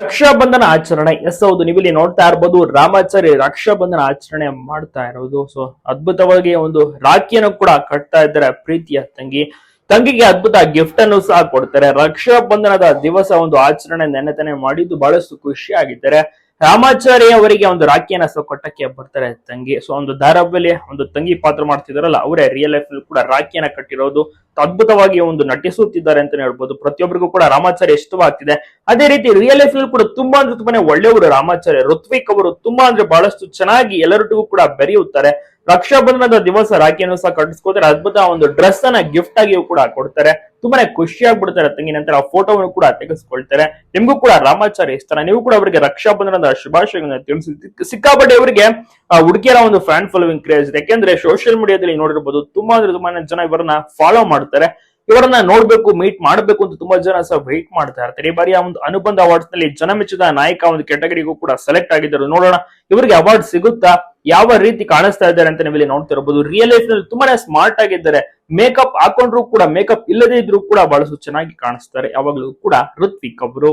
ರಕ್ಷಾಬಂಧನ ಆಚರಣೆ. ಎಸ್, ಹೌದು ನೀವು ಇಲ್ಲಿ ನೋಡ್ತಾ ಇರ್ಬೋದು ರಾಮಾಚಾರಿ ರಕ್ಷಾಬಂಧನ ಆಚರಣೆ ಮಾಡ್ತಾ ಇರೋದು. ಸೊ ಅದ್ಭುತವಾಗಿ ಒಂದು ರಾಖಿಯನ್ನು ಕೂಡ ಕಟ್ತಾ ಇದ್ದಾರೆ ಪ್ರೀತಿಯ ತಂಗಿ. ತಂಗಿಗೆ ಅದ್ಭುತ ಗಿಫ್ಟ್ ಅನ್ನು ಸಹ ಕೊಡ್ತಾರೆ. ರಕ್ಷಾಬಂಧನದ ದಿವಸ ಒಂದು ಆಚರಣೆ ನೆನೆತನೆ ಮಾಡಿದ್ದು ಬಹಳಷ್ಟು ಖುಷಿ ಆಗಿದ್ದಾರೆ. ರಾಮಾಚಾರಿ ಅವರಿಗೆ ಒಂದು ರಾಖಿಯನ್ನ ಸೊ ಕೊಟ್ಟಕ್ಕೆ ಬರ್ತಾರೆ ತಂಗಿ. ಸೊ ಒಂದು ದಾರಾಬಲಿ ಒಂದು ತಂಗಿ ಪಾತ್ರ ಮಾಡ್ತಿದಾರಲ್ಲ, ಅವರೇ ರಿಯಲ್ ಲೈಫ್ ಕೂಡ ರಾಖಿಯನ್ನ ಕಟ್ಟಿರೋದು, ಅದ್ಭುತವಾಗಿ ಒಂದು ನಟಿಸುತ್ತಿದ್ದಾರೆ ಅಂತಾನೆ ಹೇಳ್ಬೋದು. ಪ್ರತಿಯೊಬ್ಬರಿಗೂ ಕೂಡ ರಾಮಾಚಾರ್ಯ ಇಷ್ಟವಾಗ್ತಿದೆ. ಅದೇ ರೀತಿ ರಿಯಲ್ ಲೈಫ್ ಕೂಡ ತುಂಬಾ ಅಂದ್ರೆ ತುಂಬಾನೇ ಒಳ್ಳೆಯವರು ರಾಮಾಚಾರ್ಯ. ಋತ್ವಿಕ್ ಅವರು ತುಂಬಾ ಅಂದ್ರೆ ಬಹಳಷ್ಟು ಚೆನ್ನಾಗಿ ಎಲ್ಲರಿಗೂ ಕೂಡ ಬೆರೆಯುತ್ತಾರೆ. ರಕ್ಷಾಬಂಧನದ ದಿವಸ ರಾಖಿಯನ್ನು ಸಹ ಕಟ್ಟಿಸ್ಕೋತಾರೆ ಅದ್ಭುತ ಒಂದು ಡ್ರೆಸ್ ಅನ್ನ ಗಿಫ್ಟ್ ಆಗಿಯೂ ಕೂಡ ಕೊಡ್ತಾರೆ. ತುಂಬಾನೇ ಖುಷಿ ಆಗ್ಬಿಡ್ತಾರೆ ತಂಗಿ ನಂತರ ಆ ಫೋಟೋವನ್ನು ಕೂಡ ತೆಗೆಸ್ಕೊಳ್ತಾರೆ. ನಿಮ್ಗೂ ಕೂಡ ರಾಮಾಚಾರ್ಯ ಇಷ್ಟ. ನೀವು ಕೂಡ ಅವರಿಗೆ ರಕ್ಷಾ ಬಂಧನದ ಶುಭಾಶಯಗಳನ್ನ ತಿಳಿಸಿ ಸಿಕ್ಕಾಪಟ್ಟೆ ಅವರಿಗೆ ಹುಡುಗಿಯರ ಒಂದು ಫ್ಯಾನ್ ಫಾಲೋವಿಂಗ್ ಕ್ರೇಜ್ ಇದೆ. ಯಾಕೆಂದ್ರೆ ಸೋಷಿಯಲ್ ಮೀಡಿಯಾದಲ್ಲಿ ನೋಡಿರ್ಬೋದು ತುಂಬಾ ಅಂದ್ರೆ ತುಂಬಾನೇ ಜನ ಇವರನ್ನ ಫಾಲೋ ಮಾಡ್ತಾರೆ. ಇವರನ್ನ ನೋಡ್ಬೇಕು ಮೀಟ್ ಮಾಡ್ಬೇಕು ಅಂತ ತುಂಬಾ ಜನ ಸಹ ವೆಯ್ಟ್ ಮಾಡ್ತಾ ಇರ್ತಾರೆ. ಈ ಬಾರಿ ಆ ಒಂದು ಅನುಬಂಧ ಅವಾರ್ಡ್ಸ್ನಲ್ಲಿ ಜನಮೆಚ್ಚಿದ ನಾಯಕ ಒಂದು ಕೆಟಗರಿಗೂ ಕೂಡ ಸೆಲೆಕ್ಟ್ ಆಗಿದ್ದರು. ನೋಡೋಣ, ಇವರಿಗೆ ಅವಾರ್ಡ್ ಸಿಗುತ್ತಾ? ಯಾವ ರೀತಿ ಕಾಣಿಸ್ತಾ ಇದ್ದಾರೆ ಅಂತ ನೀವು ಇಲ್ಲಿ ನೋಡ್ತಾ ಇರಬಹುದು ರಿಯಲ್ ಲೈಫ್ನಲ್ಲಿ ತುಂಬಾನೇ ಸ್ಮಾರ್ಟ್ ಆಗಿದ್ದಾರೆ. ಮೇಕಪ್ ಹಾಕೊಂಡ್ರು ಕೂಡ ಮೇಕಪ್ ಇಲ್ಲದೆ ಇದ್ರು ಕೂಡ ಬಹಳಷ್ಟು ಚೆನ್ನಾಗಿ ಕಾಣಿಸ್ತಾರೆ. ಯಾವಾಗ್ಲೂ ಕೂಡ ಋತ್ವಿಕ್ ಅವರು.